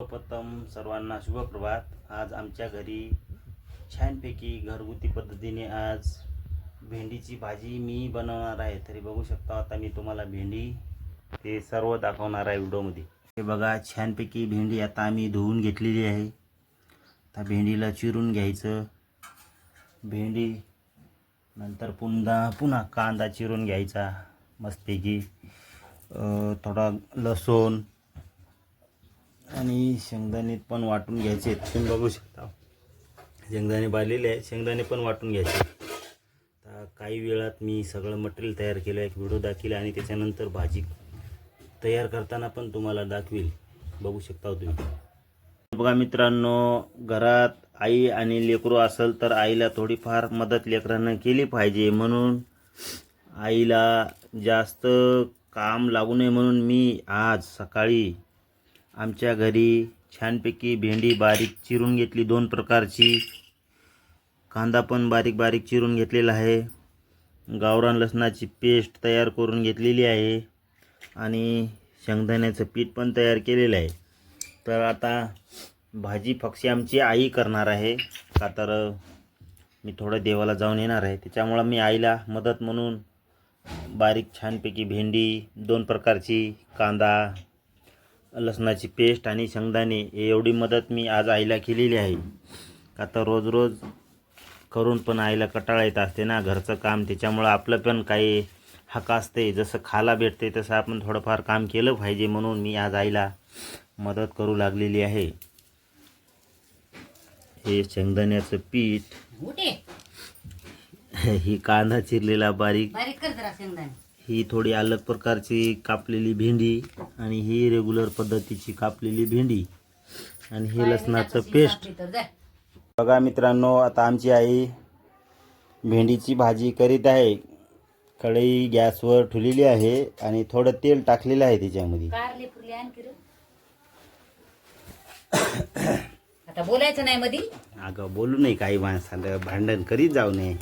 सर्वप्रथम सर्वांना शुभप्रभात आज आमच्या घरी छानपैकी घरगुती पद्धतीने आज भेंडीची भाजी मी बनवणार आहे. तरी बघू शकता आता मी तुम्हाला भेंडी ते सर्व दाखवणार आहे व्हिडिओमध्ये. हे बघा छानपैकी भेंडी आता आम्ही धुवून घेतलेली आहे. आता भेंडीला चिरून घ्यायचं. भेंडी नंतर पुन्हा पुन्हा कांदा चिरून घ्यायचा मस्तपैकी. थोडा लसूण आणि शेंगदाणे पण वाटून घ्यायचे तुम्ही बघू शकता. शेंगदाणे बारलेले आहे शेंगदाणे पण वाटून घ्यायचे आता काही वेळात मी सगळं मटेरियल तयार केलं एक व्हिडिओ दाखवला आणि त्याच्यानंतर भाजी तयार करताना पण तुम्हाला दाखवेल. बघू शकता हो तुम्ही. बघा मित्रांनो घरात आई आणि लेकरू असेल तर आईला थोडीफार मदत लेकरांना केली पाहिजे. म्हणून आईला जास्त काम लागू नये म्हणून मी आज सकाळी आमच्या घरी छानपैकी भेंडी बारीक चिरून घेतली दोन प्रकारची. कांदा पण बारीक बारीक चिरून घेतलेला आहे. गावरान लसणाची पेस्ट तयार करून घेतलेली आहे. आणि शेंगदाण्याचं पीठ पण तयार केलेलं आहे. तर आता भाजी फक्षी आमची आई करणार आहे. का तर मी थोडं देवाला जाऊन येणार आहे. त्याच्यामुळं मी आईला मदत म्हणून बारीक छानपैकी भेंडी दोन प्रकारची कांदा लसणाची पेस्ट आणि शेंगदाणे हे एवढी मदत मी आज आईला केलेली आहे. तर रोज रोज करून पण आईला कटाळा येत असते ना घरचं काम. त्याच्यामुळं आपलं पण काही हक्क असते. जसं खाला भेटते तसं आपण थोडंफार काम केलं पाहिजे म्हणून मी आज आईला मदत करू लागलेली आहे. हे शेंगदाण्याचं पीठ. ही कांदा चिरलेला बारीक. बारीक कर जरा शेंगदाणे. ही थोडी अलग प्रकारची कापलेली भेंडी आणि ही रेग्युलर पद्धतीची कापलेली भेंडी. आणि हे लसणाचं पेस्ट. बघा मित्रांनो आता आमची आई भेंडीची भाजी करीत आहे. कढई गॅसवर ठेवलेली आहे आणि थोडं तेल टाकलेलं आहे त्याच्यामध्ये. आता बोलायचं नाही मधी. अगं बोलू नये काही माणसाला भांडण करीत जाऊ नये.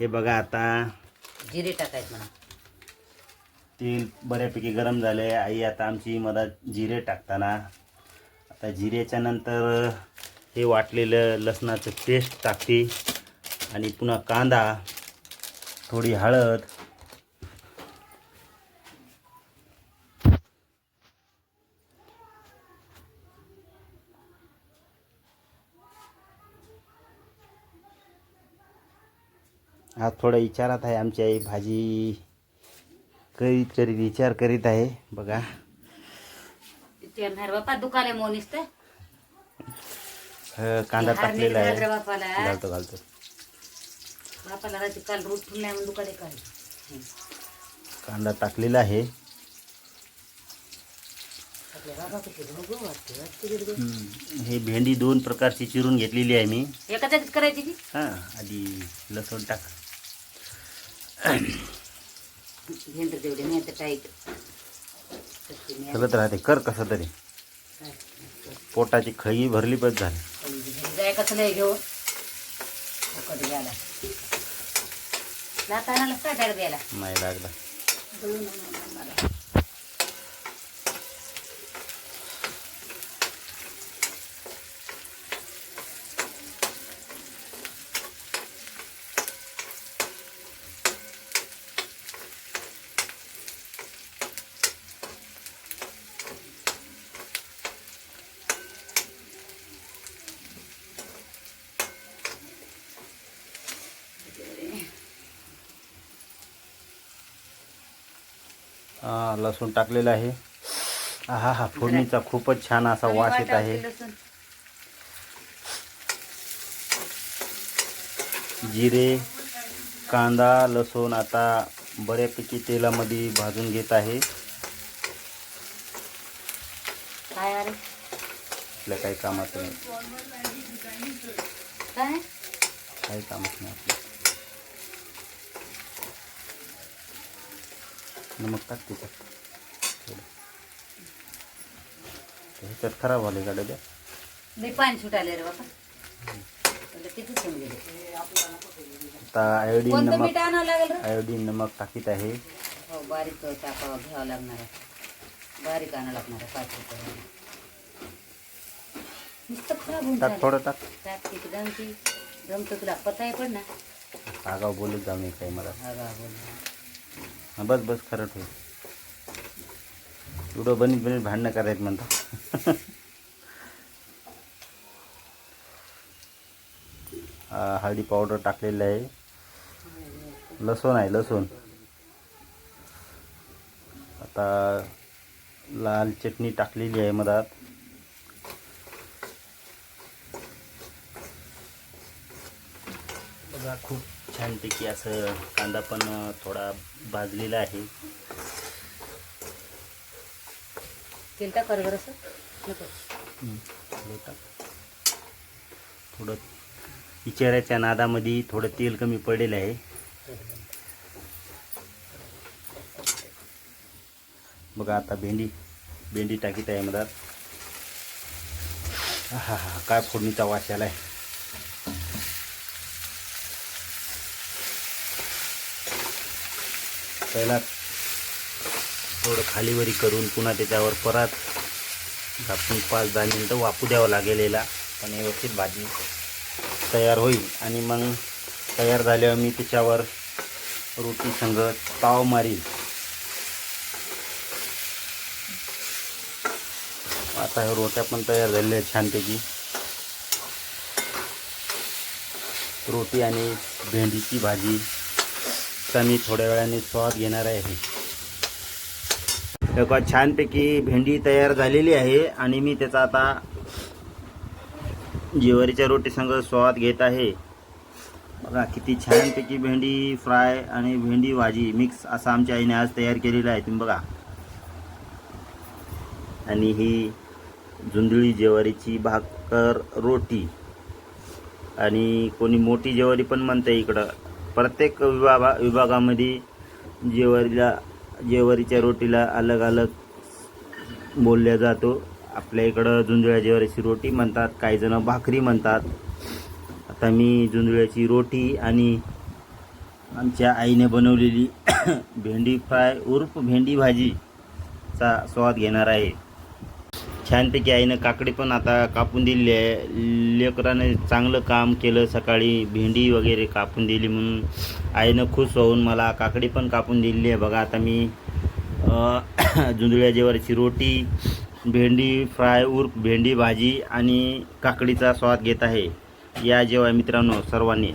हे बघा आता. जिरे टाकायचं म्हणा. तेल बऱ्यापैकी गरम झालं आहे आई आता आमची मधात जिरे टाकताना. आता जिरेच्या नंतर हे वाटलेलं लसणाचं पेस्ट टाकते. आणि पुन्हा कांदा थोडी हळद. हा थोडा विचारात आहे आमची आई भाजी. करीत विचार करीत आहे बघा. दुकाने मोनीस तर अ, कांदा टाकलेला आहे. बापाला घालतो घालतो. बापाला काल ठेवून दुकाने कांदा टाकलेला आहे. हे भेंडी दोन प्रकारची चिरून घेतलेली आहे मी. एका करायची हां आधी लसूण टाक. भेंड तेवढे नाही तर टाईट चलत राहते कर कसं तरी. पोटाची खळी भरली बस झाली. जाय कसं नाही घेऊ फुकट लातानाला द्यायला? नाही लागला. लसूण टाकलेला आहे. हा हा फोडणीचा खूपच छान असा वास येत आहे. जिरे कांदा लसूण आता बऱ्यापैकी तेलामध्ये भाजून घेत आहे. आपल्या काही कामाचं नाही. काय? काही कामच नाही नमक टाक त्याच्यात थोडं. ते ह्याच्यात खराब झाले का डब्या? मी पाणी सुटाले रे बाबा. किती आता आयोडीन नमक आयोडीन नमक टाकीत आहे. हो बारीक टाकावं घ्यावं लागणार आहे. बारीक आणावं लागणार आहे पाच रुपये टाक. थोडं टाक. दमतं. तुला पता आहे पण ना. आगाव बोलत जाऊ नये काही मला. हा बा, बोल. हां बस बस खरं ठेव. व्हिडिओ बनीत बनीत भांडणं करायचं म्हणता. हळदी पावडर टाकलेलं आहे. लसूण आहे लसूण. आता लाल चटणी टाकलेली आहे मधात खूप छानपैकी असं कांदा पण थोडा भाजलेला आहे. तेल टाक कर बरं असं नको थोडं विचाराच्या नादामध्ये थोडं तेल कमी पडलेलं आहे. बघा आता भेंडी भेंडी टाकीत आहे मधात. हा हा काय फोडणीचा वास आलाय पहिला थोडं खालीवरी करून पुन्हा त्याच्यावर परत झापून पाच दहा मिनटं वापू द्यावं लागेल याला. पण व्यवस्थित भाजी तयार होईल. आणि मग तयार झाल्यावर मी त्याच्यावर रोटी संग ताव मारील आता ह्या रोट्या पण तयार झालेल्या आहेत छानपैकी. रोटी आणि भेंडीची भाजी चा मी थोड्या वेळाने स्वाद घेणार आहे. एका छानपैकी भेंडी तयार झालेली आहे आणि मी त्याचा आता जिवारीच्या रोटी संग स्वाद घेत आहे. बघा किती छानपैकी भेंडी फ्राय आणि भेंडी भाजी मिक्स असं आमच्या आईने आज तयार केलेलं आहे. तुम्ही बघा. आणि ही झुंधळी ज्वारीची भाकर रोटी. आणि कोणी मोठी ज्वारी पण म्हणते इकडं. प्रत्येक विभागा विभागामध्ये जेवारीला जेवारीच्या रोटीला अलग अलग बोलल्या जातो. आपल्या इकडं झुंजुळ्या जेवारीची रोटी म्हणतात काही जण भाकरी म्हणतात. आता मी झुंजुळ्याची रोटी आणि आमच्या आईने बनवलेली भेंडी फ्राय उर्फ भेंडी भाजीचा स्वाद घेणार आहे. छानपैकी आईनं काकडी पण आता कापून दिली आहे. लेकराने चांगलं काम केलं सकाळी भेंडी वगैरे कापून दिली म्हणून. आईनं खुश होऊन मला काकडी पण कापून दिलेली आहे. बघा आता मी अ, जेवारीची रोटी भेंडी फ्राय उर्फ भेंडी भाजी आणि काकडीचा स्वाद घेत आहे. या जेव्हा मित्रांनो सर्वांनी.